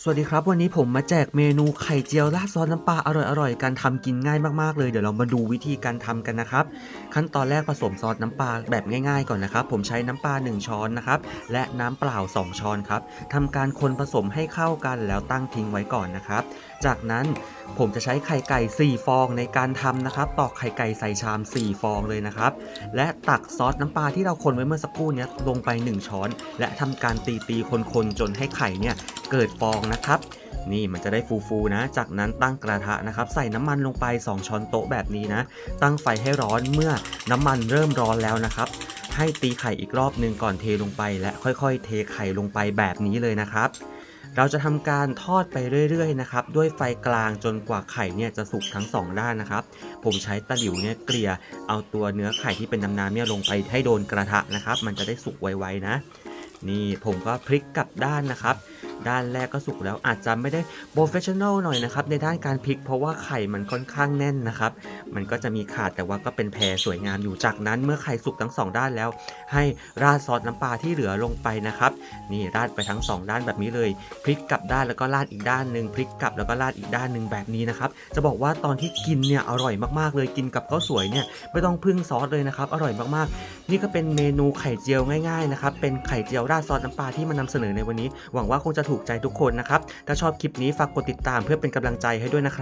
สวัสดีครับ วันนี้ผมมาแจกเมนูไข่เจียวราดซอสน้ำปลาอร่อยๆการทำกินง่ายมากๆเลยเดี๋ยวเรามาดูวิธีการทำกันนะครับ ขั้นตอนแรกผสมซอสน้ำปลาแบบง่ายๆก่อนนะครับ ผมใช้น้ำปลา 1 ช้อนนะครับและน้ำเปล่า 2 ช้อนครับทำการคนผสมให้เข้ากันแล้วตั้งทิ้งไว้ก่อนนะครับ จากนั้นผมจะใช้ไข่ไก่ 4 ฟองในการทำนะครับ ตอกไข่ไก่ใส่ชาม 4 ฟองเลยนะครับ และตักซอสน้ำปลาที่เราคนไว้เมื่อสักครู่นี้ลงไป 1 ช้อน และทำการตีตีๆคนๆจนให้ไข่เนี่ยเกิดฟองนะครับ นี่มันจะได้ฟูๆนะ จากนั้นตั้งกระทะนะครับ ใส่น้ำมันลงไป 2 ช้อนโต๊ะแบบนี้นะ ตั้งไฟให้ร้อนเมื่อน้ำมันเริ่มร้อนแล้วนะครับ ให้ตีไข่อีกรอบหนึ่งก่อนเทลงไป และค่อยๆ เทไข่ลงไปแบบนี้เลยนะครับเราจะทำการทอดไปเรื่อยๆนะครับด้วยไฟกลางจนกว่าไข่เนี่ยจะสุกทั้งสองด้านนะครับ ผมใช้ตะหลิวเนี่ยเกลี่ยเอาตัวเนื้อไข่ที่เป็นน้ำๆเนี่ยลงไปให้โดนกระทะนะครับ มันจะได้สุกไวๆนะ นี่ผมก็พลิกกลับด้านนะครับ ด้านแรกก็สุกแล้วอาจจะไม่ได้โปรเฟชชั่นอลหน่อยนะครับในด้านการพลิกเพราะว่าไข่มันค่อนข้างแน่นนะครับ มันก็จะมีขาดแต่ว่าก็เป็นแพรสวยงามอยู่จากนั้น เมื่อไข่สุกทั้งสองด้านแล้ว ให้ราดซอสน้ำปลาที่เหลือลงไปนะครับนี่ราดไปทั้งสองด้านแบบนี้เลยพลิกกลับด้านแล้วก็ราดอีกด้านหนึ่งพลิกกลับแล้วก็ราดอีกด้านหนึ่งแบบนี้นะครับจะบอกว่าตอนที่กินเนี่ยอร่อยมากๆเลยกินกับข้าวสวยเนี่ยไม่ต้องพึ่งซอสเลยนะครับอร่อยมากๆ นี่ก็เป็นเมนูไข่เจียวง่ายๆนะครับเป็นไข่เจียวราดซอสน้ำปลาที่มานำเสนอในวันนี้ หวังว่าคงจะถูกใจทุกคนนะครับ ถ้าชอบคลิปนี้ฝากกดติดตามเพื่อเป็นกำลังใจให้ด้วยนะครับ